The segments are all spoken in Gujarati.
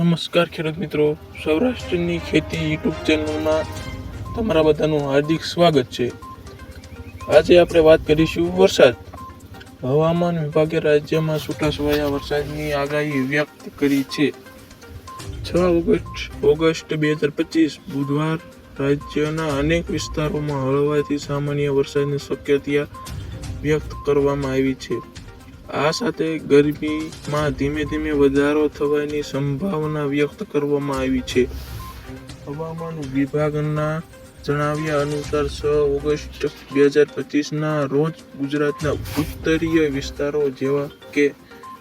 નમસ્કાર ખેડૂત મિત્રો, સૌરાષ્ટ્રની ખેતી યુટ્યુબ ચેનલમાં તમારા બધાનું હાર્દિક સ્વાગત છે. આજે આપણે વાત કરીશું વરસાદ. હવામાન વિભાગે રાજ્યમાં છૂટાછવાયા વરસાદની આગાહી વ્યક્ત કરી છે. છ ઓગસ્ટ ઓગસ્ટ બે હજાર પચીસ, બુધવાર રાજ્યના અનેક વિસ્તારોમાં હળવાથી સામાન્ય વરસાદની શક્યતા વ્યક્ત કરવામાં આવી છે. આ સાથે ગરમીમાં ધીમે ધીમે વધારો થવાની સંભાવના વ્યક્ત કરવામાં આવી છે. હવામાન વિભાગના જણાવ્યા અનુસાર છ ઓગસ્ટ બે હજાર પચીસના રોજ ગુજરાતના ઉત્તરીય વિસ્તારો જેવા કે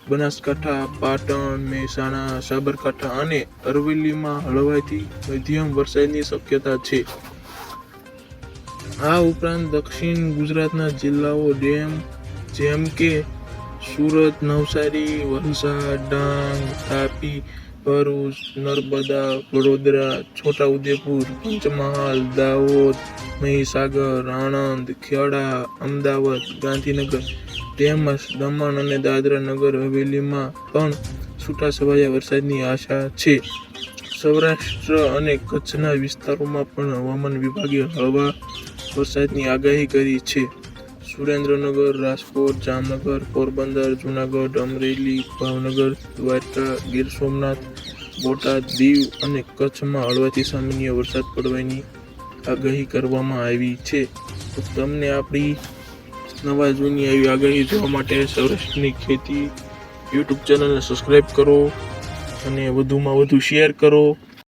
બનાસકાંઠા, પાટણ, મહેસાણા, સાબરકાંઠા અને અરવલ્લીમાં હળવાથી મધ્યમ વરસાદની શક્યતા છે. આ ઉપરાંત દક્ષિણ ગુજરાતના જિલ્લાઓ ડેમ, જેમ કે સુરત, નવસારી, વલસાડ, ડાંગ, તાપી, ભરૂચ, નર્મદા, વડોદરા, છોટાઉદેપુર, પંચમહાલ, દાહોદ, મહીસાગર, આણંદ, ખેડા, અમદાવાદ, ગાંધીનગર તેમજ દમણ અને દાદરા નગર હવેલીમાં પણ છૂટાછવાયા વરસાદની આશા છે. સૌરાષ્ટ્ર અને કચ્છના વિસ્તારોમાં પણ હવામાન વિભાગે હળવા વરસાદની આગાહી કરી છે. સુરેન્દ્રનગર, રાજકોટ, જામનગર, પોરબંદર, જુનાગઢ, અમરેલી, ભાવનગર, દ્વારકા, ગીર સોમનાથ, બોટાદ, દીવ અને કચ્છમાં હળવાથી સામાન્ય વરસાદ પડવાની આગાહી કરવામાં આવી છે. તો તમને આપણી નવા જૂની આવી આગાહી જોવા માટે સૌરાષ્ટ્રની ખેતી યુટ્યુબ ચેનલને સબસ્ક્રાઈબ કરો અને વધુમાં વધુ શેર કરો.